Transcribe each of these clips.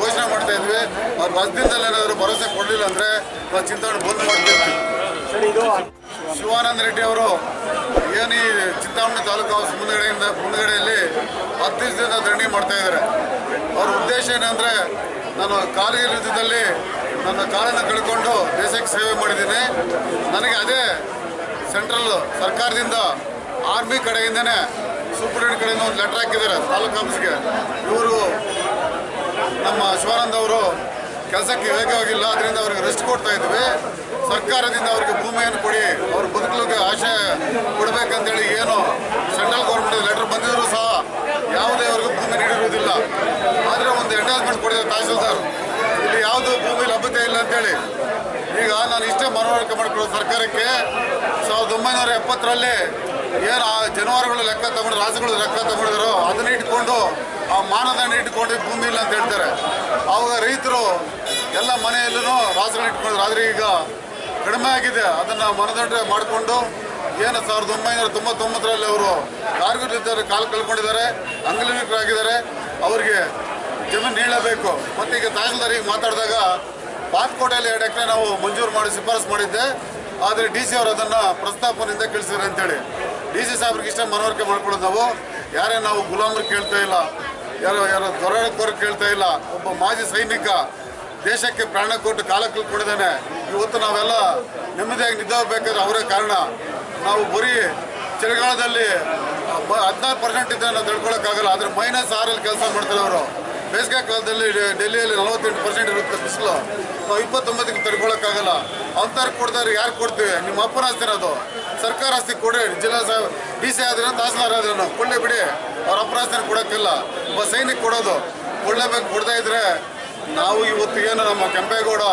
ವಸದಿಂದಲ್ಲಿ ಏನಾದರೂ ಭರವಸೆ ಕೊಡಲಿಲ್ಲ ಅಂದರೆ ನಾವು ಚಿಂತಾಮಣಿ ಬಂದ್ ಇದು ಶಿವಾನಂದ ರೆಡ್ಡಿ ಅವರು ಏನು ಈ ಚಿಂತಾಮಣಿ ತಾಲೂಕು ಹೌಸ್ ಮುಂದ್ಗಡೆಯಿಂದ ಮುಂದ್ಗಡೆಯಲ್ಲಿ ಹತ್ತು ದಿವಸದಿಂದ ಧರಣಿ ಮಾಡ್ತಾ ಇದ್ದಾರೆ. ಅವ್ರ ಉದ್ದೇಶ ಏನಂದರೆ ನಾನು ಕಾರ್ಗಿಲ್ ಯುದ್ಧದಲ್ಲಿ ನನ್ನ ಕಾಲನ್ನು ಕಳ್ಕೊಂಡು ದೇಶಕ್ಕೆ ಸೇವೆ ಮಾಡಿದ್ದೀನಿ. ನನಗೆ ಅದೇ ಸೆಂಟ್ರಲ್ ಸರ್ಕಾರದಿಂದ ಆರ್ಮಿ ಕಡೆಯಿಂದನೇ ಸೂಪರಿಂಟೆಂಡೆಂಟ್ ಕಡೆಯಿಂದ ಒಂದು ಲೆಟರ್ ಹಾಕಿದ್ದಾರೆ ತಾಲೂಕು ಆಫೀಸ್ಗೆ ಇವರು ನಮ್ಮ ಶಿವಾನಂದ ಅವರು ಕೆಲಸಕ್ಕೆ ವೇಗವಾಗಿಲ್ಲ ಅದರಿಂದ ಅವ್ರಿಗೆ ರೆಸ್ಟ್ ಕೊಡ್ತಾ ಇದ್ವಿ. ಸರ್ಕಾರದಿಂದ ಅವ್ರಿಗೆ ಭೂಮಿಯನ್ನು ಕೊಡಿ, ಅವ್ರ ಬದುಕಲಿಕ್ಕೆ ಆಶೆ ಕೊಡಬೇಕಂತೇಳಿ ಏನು ಸೆಂಟ್ರಲ್ ಗೌರ್ಮೆಂಟ್ ಲೆಟರ್ ಬಂದಿದ್ರು ಸಹ ಯಾವುದೇ ಅವ್ರಿಗೆ ಭೂಮಿ ನೀಡಿರುವುದಿಲ್ಲ. ಆದರೆ ಒಂದು ಅಟ್ಯಾಚ್ಮೆಂಟ್ ಕೊಡಿದ ತಹಸೀಲ್ದಾರ್ ಇಲ್ಲಿ ಯಾವುದು ಭೂಮಿ ಲಭ್ಯತೆ ಇಲ್ಲ ಅಂತೇಳಿ. ಈಗ ನಾನು ಇಷ್ಟೇ ಮನವರಿಕೆ ಮಾಡಿಕೊಳ್ಳೋದು ಸರ್ಕಾರಕ್ಕೆ. ಸಾವಿರದ ಒಂಬೈನೂರ ಎಪ್ಪತ್ತರಲ್ಲಿ ಏನು ಜನವಾರಗಳು ಲೆಕ್ಕ ತಗೊಂಡು ರಾಜ್ಯಗಳು ಲೆಕ್ಕ ತಗೊಂಡಿದ್ರು ಅದನ್ನ ಇಟ್ಕೊಂಡು ಆ ಮಾನದಂಡ ಇಟ್ಕೊಂಡ್ರೆ ಭೂಮಿ ಇಲ್ಲ ಅಂತ ಹೇಳ್ತಾರೆ. ಆವಾಗ ರೈತರು ಎಲ್ಲ ಮನೆಯಲ್ಲೂ ರಾಜಕಾರಣ ಇಟ್ಕೊಂಡ್ರು ಆದರೆ ಈಗ ಕಡಿಮೆ ಆಗಿದೆ. ಅದನ್ನು ಮನದಂಡ ಮಾಡಿಕೊಂಡು ಏನು ಸಾವಿರದ ಒಂಬೈನೂರ ತೊಂಬತ್ತೊಂಬತ್ತರಲ್ಲಿ ಅವರು ಕಾರ್ಗಿಲ್ ಕಾಲು ಕಳ್ಕೊಂಡಿದ್ದಾರೆ ಅಂಗವಿಕರಾಗಿದ್ದಾರೆ ಅವರಿಗೆ ಜಮೀನು ನೀಡಲೇಬೇಕು ಮತ್ತು ಈಗ ತಹಸೀಲ್ದಾರಿಗೆ ಮಾತಾಡಿದಾಗ ಬಾತ್ಕೋಟೆಯಲ್ಲಿ ಎರಡು ಎಕರೆ ನಾವು ಮಂಜೂರು ಮಾಡಿ ಶಿಫಾರಸು ಮಾಡಿದ್ದೆ. ಆದರೆ ಡಿ ಸಿ ಅವರು ಅದನ್ನು ಪ್ರಸ್ತಾಪನೆಯಿಂದ ಕಳಿಸಿದ್ದಾರೆ ಅಂತೇಳಿ. ಡಿ ಸಿ ಸಾಹೇಬ್ರಿಗೆ ಇಷ್ಟ ಮನವರಿಕೆ ಮಾಡ್ಕೊಳ್ಳೋದು ನಾವು. ಯಾರೇ ನಾವು ಗುಲಾಮರು ಕೇಳ್ತಾ ಇಲ್ಲ. ಯಾರೋ ಯಾರೋ ದೊರೆ ಕೇಳ್ತಾ ಇಲ್ಲ. ಒಬ್ಬ ಮಾಜಿ ಸೈನಿಕ ದೇಶಕ್ಕೆ ಪ್ರಾಣ ಕೊಟ್ಟು ಕಾಲಕ್ಕೆ ಕಳ್ಕೊಂಡಿದ್ದಾನೆ. ಇವತ್ತು ನಾವೆಲ್ಲ ನೆಮ್ಮದಿಯಾಗಿ ನಿದ್ದಾಗಬೇಕಾದ್ರೆ ಅವರೇ ಕಾರಣ. ನಾವು ಬರೀ ಚಳಿಗಾಲದಲ್ಲಿ ಹದಿನಾರು ಪರ್ಸೆಂಟ್ ಇದ್ದರೆ ನಾವು ತಡ್ಕೊಳಕ್ಕಾಗಲ್ಲ ಆದರೆ ಮೈನಸ್ ಆರಲ್ಲಿ ಕೆಲಸ ಮಾಡ್ತಾರೆ ಅವರು. ಬೇಸಿಗೆ ಕಾಲದಲ್ಲಿ ಡೆಲ್ಲಿಯಲ್ಲಿ ನಲವತ್ತೆಂಟು ಪರ್ಸೆಂಟ್ ಇರುತ್ತೆ ಬಿಸಿಲು. ನಾವು ಇಪ್ಪತ್ತೊಂಬತ್ತಕ್ಕೆ ತಡ್ಕೊಳಕ್ಕಾಗಲ್ಲ ಅಂಥವ್ರು ಕೊಡ್ತಾರೆ, ಯಾರು ಕೊಡ್ತೀವಿ? ನಿಮ್ಮ ಅಪ್ಪನ ಅದು. ಸರ್ಕಾರ ಆಸ್ತಿ ಕೊಡಿ, ಜಿಲ್ಲಾ ಸಾಹೇಬ್ ಡಿ ಸಿ ಆದ್ರೆ ತಹಸೀಲ್ದಾರ್ ಆದ್ರೆ ನಾವು ಕೊಳ್ಳೆ ಬಿಡಿ. ಅವ್ರ ಅಪ್ಪನ ಆಸ್ತಿನ ಕೊಡೋಕ್ಕಿಲ್ಲ. ಒಬ್ಬ ಸೈನಿಕ ಕೊಡೋದು, ಕೊಡಲೇಬೇಕು, ಕೊಡದೇ ಇದ್ರೆ ನಾವು ಇವತ್ತು ನಮ್ಮ ಕೆಂಪೇಗೌಡ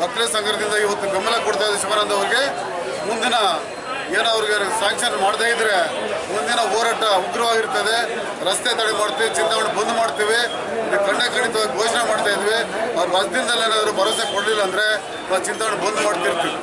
ಮಕ್ಕಳ ಸಂಘದಿಂದ ಇವತ್ತು ಬೆಂಬಲ ಕೊಡ್ತಾ ಇದ್ದೀವಿ ಶಿವಾನಂದ ಅವ್ರಿಗೆ, ಮುಂದಿನ ಏನೋ ಅವ್ರಿಗೆ ಸ್ಯಾಂಕ್ಷನ್ ಮಾಡದೇ ಇದ್ರೆ ಮುಂದಿನ ಹೋರಾಟ ಉಗ್ರವಾಗಿರ್ತದೆ. ರಸ್ತೆ ತಡೆ ಮಾಡ್ತೀವಿ ಚಿಂತಾವಣೆ ಬಂದ್ ಮಾಡ್ತೀವಿ. ಕಣ್ಣ ಖಂಡಿತವಾಗಿ ಘೋಷಣೆ ಮಾಡ್ತಾ ಇದ್ವಿ. ಅವ್ರ ವಸದಿಂದಲ್ಲಿ ಏನಾದರೂ ಭರವಸೆ ಕೊಡಲಿಲ್ಲ ಅಂದರೆ ನಾವು ಚಿಂತಾವಣೆ ಬಂದ್ ಮಾಡ್ತಿರ್ತೀವಿ.